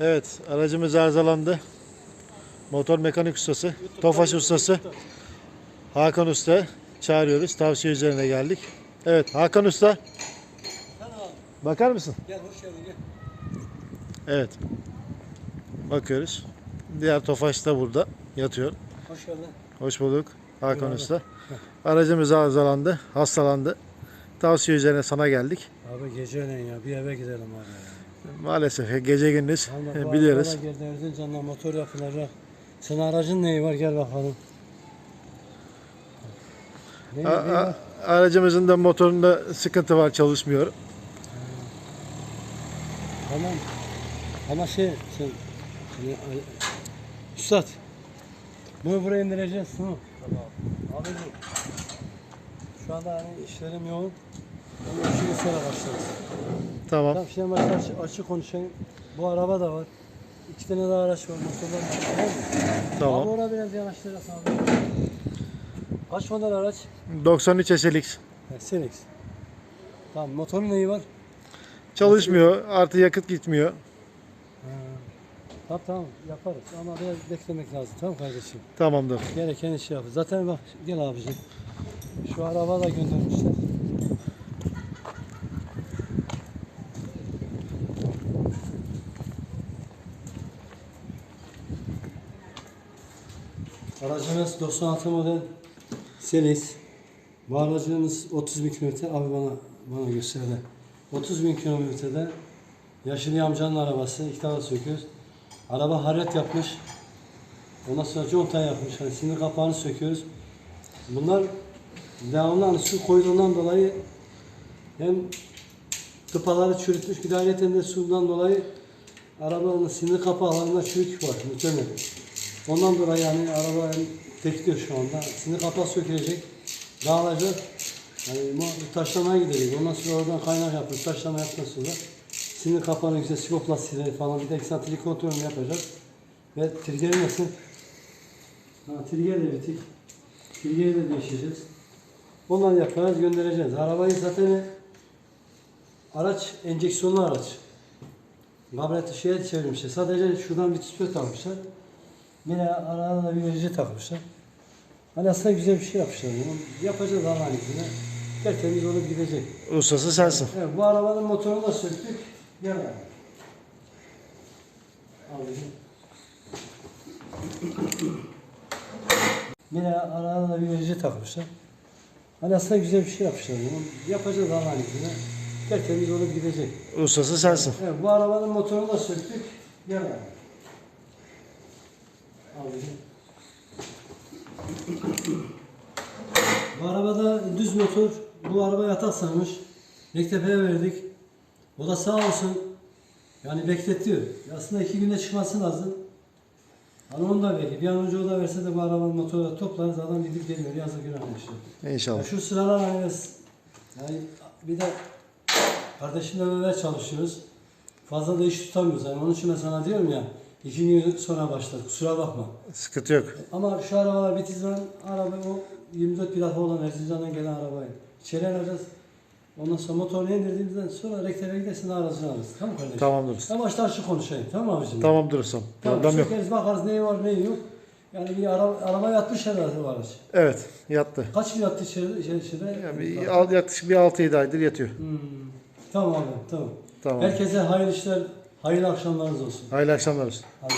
Evet, aracımız arızalandı. Motor mekanik ustası, Tofaş ustası Hakan Usta çağırıyoruz. Tavsiye üzerine geldik. Evet, Hakan Usta. Bakar mısın? Gel hoş geldin gel. Evet. Bakıyoruz. Diğer Tofaş da burada yatıyor. Hoş geldin. Hoş bulduk Hakan. Usta. Aracımız arızalandı, hastalandı. Tavsiye üzerine sana geldik. Abi geceleyin ya bir eve gidelim abi. ya. Maalesef gece gündüz Vallahi e, bu biliyoruz. Geldi Erzincan'da motor yapılacak. Senin aracın neyi var gel bakalım. A- neyi a- var? aracımızın da motorunda sıkıntı var, çalışmıyor. Tamam. Ama şey sen şimdi, e, Üstad bunu buraya indireceğiz tamam. Abicim şu anda hani işlerim yoğun. İşini sonra başlarız. Tamam. Tamam şimdi başta açık, açık konuşayım. Bu araba da var. İki tane daha araç var. Motorlar tamam mı? Tamam. Abi oraya biraz yanaştırırsan abi. Kaç model araç? 93 SLX. Ha, Senex. Tamam motorun neyi var? Çalışmıyor. Artı yakıt gitmiyor. Ha. Tamam tamam yaparız ama biraz beklemek lazım tamam kardeşim. Tamamdır. Gereken işi yapın. Zaten bak gel abicim. Şu araba da göndermişler. Aracımız 96 model Selis. Bu aracımız 30 bin kilometre. Abi bana bana gösterdi. 30 bin kilometrede Yaşlı amcanın arabası. İki tane söküyoruz. Araba hararet yapmış. Ondan sonra conta yapmış. Hani sinir kapağını söküyoruz. Bunlar devamlı hani su koyduğundan dolayı hem tıpaları çürütmüş bir de de sudan dolayı arabanın sinir kapağlarında çürük var. Mükemmel. Ondan dolayı yani araba bekliyor şu anda. Sinir kapağı sökülecek. Dağılacak. Yani taşlamaya gidecek. Ondan sonra oradan kaynak yapıyoruz. Taşlama yaptıktan sonra sinir kapağını güzel siloplastiğleri falan bir de eksantrik kontrolünü yapacağız. Ve trigeri nasıl? Ha, trigger de bitik. Trigeri de değişeceğiz. Ondan yapacağız, göndereceğiz. Arabayı zaten araç enjeksiyonlu araç. Kabriyatı şeye çevirmişler. Sadece şuradan bir tüspö takmışlar. De arada da bir verici takmışlar. Hani aslında güzel bir şey yapmışlar. Bunu yapacağız Allah'ın izniyle. Tertemiz olup gidecek. Ustası sensin. Evet, bu arabanın motorunu da söktük. Gel abi. De arada da bir verici takmışlar. Hani aslında güzel bir şey yapmışlar. Bunu yapacağız Allah'ın izniyle. Tertemiz olup gidecek. Ustası sensin. Evet, bu arabanın motorunu da söktük. Gel abi. Abicim. Bu arabada düz motor, bu araba yatak sanmış. Bektepe'ye verdik. O da sağ olsun. Yani bekletiyor. Aslında iki günde çıkması lazım. Hani onu da belki. Bir an önce o da verse de bu arabanın motoru toplarız. Adam gidip geliyor. Yazık günah işte. Ya İnşallah. şu sıralar hani biz- yani bir de kardeşimle beraber çalışıyoruz. Fazla da iş tutamıyoruz. Yani onun için ben sana diyorum ya iki gün sonra başlar. Kusura bakma. Sıkıntı yok. Ama şu arabalar Bitiz'den araba o 24 plaka olan Erzincan'dan gelen arabayı. İçeri alacağız. Ondan sonra motorunu indirdiğimizden sonra rektebe gidersin aracını alırız. Tamam kardeşim? Tamamdır usta. En başta açık konuşayım. Tamam abicim? Tamamdır ustam. Tamam. Problem yok. sökeriz bakarız neyi var neyi yok. Yani bir araba, araba yatmış herhalde bu araç. Evet, yattı. Kaç gün yattı içeri, içeri, içeri? Yani bir, yaklaşık bir 6-7 aydır yatıyor. Hmm. Tamam abi tamam. Tamam. Herkese hayırlı işler, hayırlı akşamlarınız olsun. Hayırlı akşamlar usta. Hadi.